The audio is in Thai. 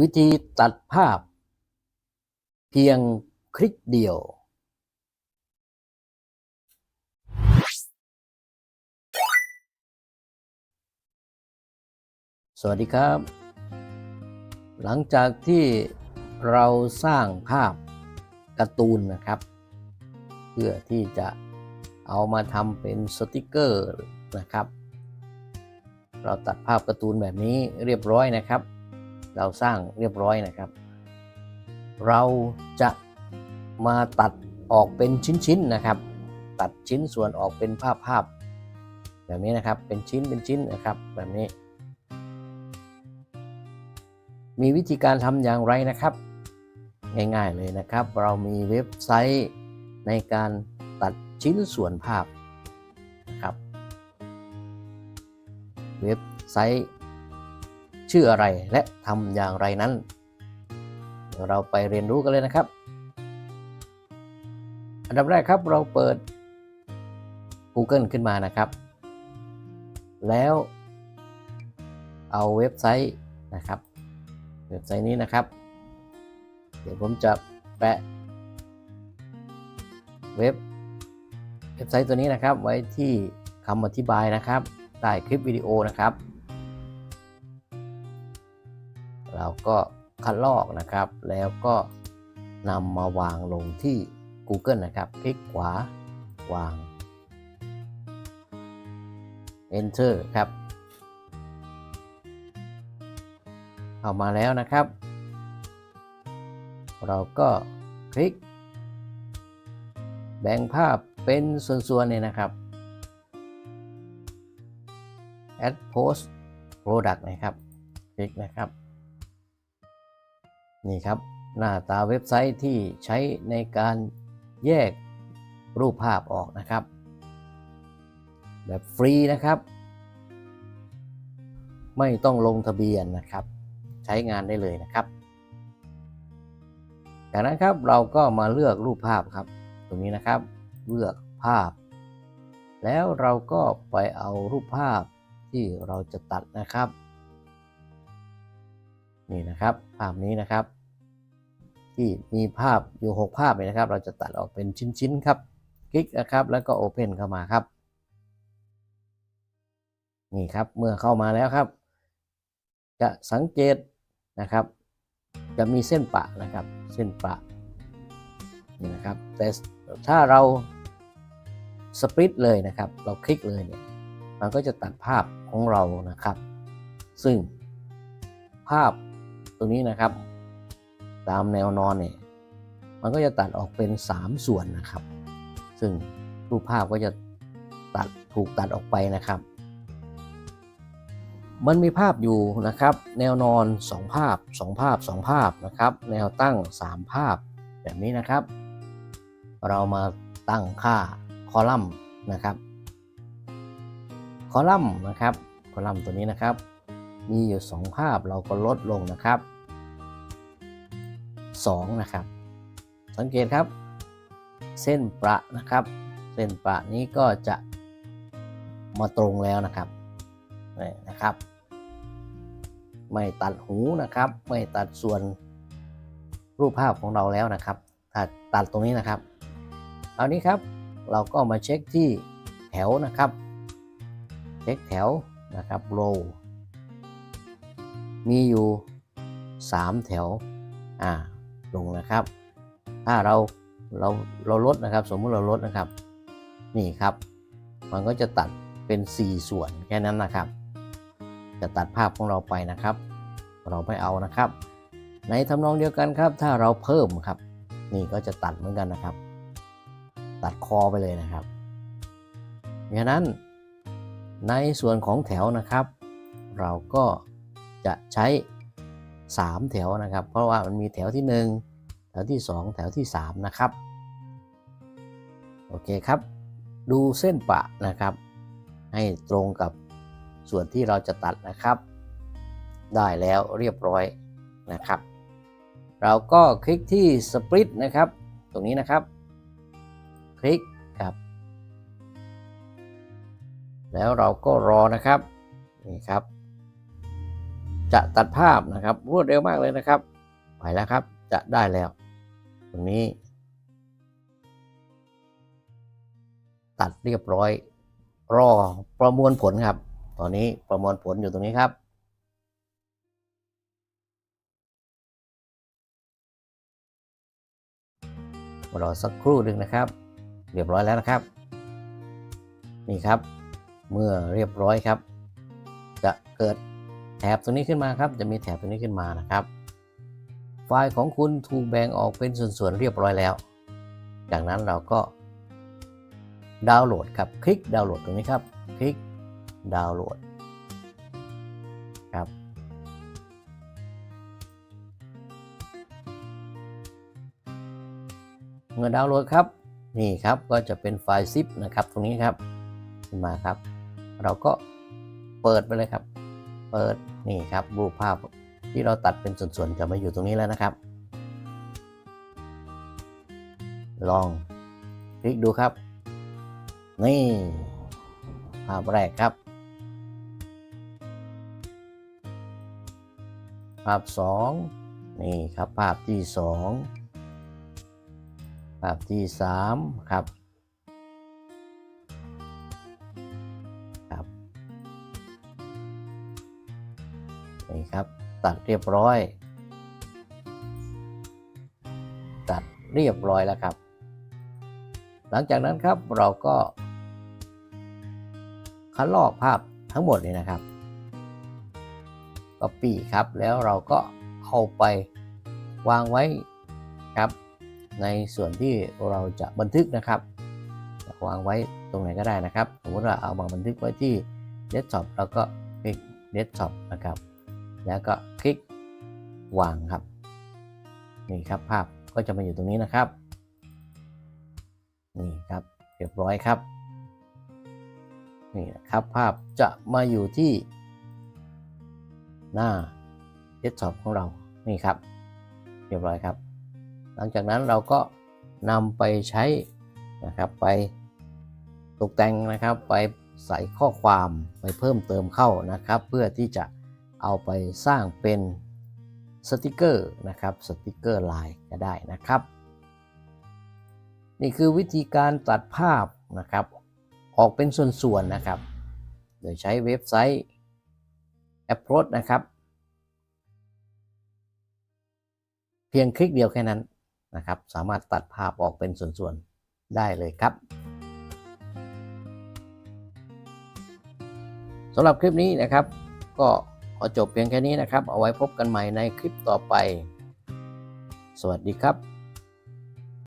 วิธีตัดภาพ เพียงคลิกเดียว สวัสดีครับ หลังจากที่เราสร้างภาพการ์ตูนนะครับ เพื่อที่จะเอามาทำเป็นสติกเกอร์นะครับ เราตัดภาพการ์ตูนแบบนี้เรียบร้อยนะครับ เราสร้างเรียบร้อยนะครับ เราจะมาตัดออกเป็นชิ้นๆนะครับ ตัดชิ้นส่วนออกเป็นภาพภาพแบบนี้นะครับเป็นชิ้นเป็นชิ้นนะครับแบบนี้ มีวิธีการทำอย่างไรนะครับ ง่ายๆเลยนะครับ เรามีเว็บไซต์ในการตัดชิ้นส่วนภาพนะครับ เว็บไซต์ ชื่ออะไรและทำอย่างไรนั้น เดี๋ยวเราไปเรียนรู้กันเลยนะครับ อันดับแรกครับเราเปิด Google ขึ้นมานะครับ แล้วเอาเว็บไซต์นะครับ เว็บไซต์นี้นะครับ เดี๋ยวผมจะแปะเว็บเว็บไซต์ตัวนี้นะครับไว้ที่คำอธิบายนะครับใต้คลิปวิดีโอนะครับ เราก็คัดลอกนะครับ แล้วก็นำมาวางลงที่ Google นะครับ คลิกขวาวาง Enter ครับ เข้ามาแล้วนะครับ เราก็คลิก แบ่งภาพเป็นส่วนๆเนี่ยนะครับ add post product นะครับ คลิกนะครับ นี่ครับหน้าตาเว็บไซต์ที่ใช้ในการแยกรูปภาพออกนะครับ แบบฟรีนะครับ ไม่ต้องลงทะเบียนนะครับ ใช้งานได้เลยนะครับ จากนั้นครับเราก็มาเลือกรูปภาพครับ ตรงนี้นะครับเลือกภาพ แล้วเราก็ไปเอารูปภาพที่เราจะตัดนะครับ นี่นะครับภาพนี้นะครับ ที่มีภาพอยู่ 6 ภาพเลยนะครับ เราจะตัดออกเป็นชิ้นๆครับ คลิกนะครับแล้วก็ Open เข้ามาครับ นี่ครับเมื่อเข้ามาแล้วครับ จะสังเกตนะครับ จะมีเส้นปะนะครับ เส้นปะนี่นะครับแต่ถ้าเราสปริตเลยนะครับ เราคลิกเลยเนี่ยมันก็จะตัดภาพของเรานะครับ ซึ่งภาพ รงนี้นะครับ ตามแนวนอนเนี่ยมันก็จะตัดออกเป็น 3 ส่วนนะครับ ซึ่งรูปภาพก็จะตัดถูกตัดออกไปนะครับ มันมีภาพอยู่นะครับ แนวนอน 2 ภาพ 2 ภาพ 2 ภาพนะครับ แนวตั้ง 3 ภาพแบบนี้นะครับ เรามาตั้งค่าคอลัมน์นะครับ คอลัมน์นะครับ คอลัมน์ตัวนี้นะครับ มีอยู่ 2 ภาพเราก็ลดลงนะครับ 2 นะครับ สังเกตครับ เส้นประนะครับ เส้นประนี้ก็จะมาตรงแล้วนะครับนี่นะครับ ไม่ตัดหูนะครับ ไม่ตัดส่วนรูปภาพของเราแล้วนะครับถ้าตัดตรงนี้นะครับครานี้ครับเราก็มาเช็คที่แถวนะครับ เช็คแถวนะครับ row มีอยู่ 3 แถว อ่า ลงนะครับถ้าเราเราเราลดนะครับ สมมุติเราลดนะครับ นี่ครับ มันก็จะตัดเป็น 4 ส่วนแค่นั้นนะครับ จะตัดภาพของเราไปนะครับ เราไม่เอานะครับ ในทำนองเดียวกันครับ ถ้าเราเพิ่มครับ นี่ก็จะตัดเหมือนกันนะครับ ตัดคอไปเลยนะครับเพราะนั้นในส่วนของแถวนะครับ เราก็จะใช้ 3 แถวนะครับ เพราะว่ามันมีแถวที่ 1 แถวที่ 2 แถวที่ 3 นะครับ โอเคครับ ดูเส้นปะนะครับ ให้ตรงกับส่วนที่เราจะตัดนะครับ ได้แล้วเรียบร้อยนะครับ เราก็คลิกที่ Split นะครับ ตรงนี้นะครับ คลิกครับ แล้วเราก็รอนะครับนี่ครับ จะตัดภาพนะครับ รวดเร็วมากเลยนะครับ ไปแล้วครับจะได้แล้ว ตรงนี้ ตัดเรียบร้อย รอประมวลผลครับ ตอนนี้ประมวลผลอยู่ตรงนี้ครับ รอสักครู่หนึ่งนะครับ เรียบร้อยแล้วนะครับ นี่ครับ เมื่อเรียบร้อยครับ จะเกิดแถบตรงนี้ขึ้นมาครับ จะมีแถบตรงนี้ขึ้นมานะครับ ฟล์ของคุณถูกแบ่งออกเป็นส่วนๆเรียบร้อยแล้ว จากนั้นเราก็ดาวน์โหลดครับ คลิกดาวน์โหลดตรงนี้ครับ คลิกดาวน์โหลดครับ เมื่อดาวน์โหลดครับ นี่ครับก็จะเป็นไฟล์ซิปนะครับ ตรงนี้ครับขึ้นมาครับ เราก็เปิดไปเลยครับ เปิดนี่ครับรูปภาพ ที่เราตัดเป็นส่วนๆจะมาอยู่ตรงนี้แล้วนะครับ ลองคลิกดูครับ นี่ ภาพแรกครับ ภาพสองนี่ครับภาพที่สองภาพที่สามครับครับนี่ครับ ตัดเรียบร้อย ตัดเรียบร้อยแล้วครับ หลังจากนั้นครับเราก็คัดลอกภาพทั้งหมดนี้นะครับ Copy ครับ แล้วเราก็เอาไปวางไว้ครับ ในส่วนที่เราจะบันทึกนะครับ วางไว้ตรงไหนก็ได้นะครับ สมมติว่าเอามาบันทึกไว้ที่เดสก์ท็อปเราก็คลิกเดสก์ท็อปนะครับ แล้วก็คลิกวางครับนี่ครับภาพก็จะมาอยู่ตรงนี้นะครับนี่ครับเรียบร้อยครับนี่นะครับภาพจะมาอยู่ที่หน้าเดสก์ท็อปของเรานี่ครับ เรียบร้อยครับ หลังจากนั้นเราก็นำไปใช้นะครับไปตกแต่งนะครับไปใส่ข้อความไปเพิ่มเติมเข้านะครับ เพื่อที่จะ เอาไปสร้างเป็นสติกเกอร์นะครับสติกเกอร์ลายก็ได้นะครับ นี่คือวิธีการตัดภาพนะครับออกเป็นส่วนๆนะครับ โดยใช้เว็บไซต์ Approach นะครับ เพียงคลิกเดียวแค่นั้นนะครับ สามารถตัดภาพออกเป็นส่วนๆได้เลยครับสำหรับคลิปนี้นะครับก็ อจบเพียงแค่นี้นะครับ เอาไว้พบกันใหม่ในคลิปต่อไป สวัสดีครับ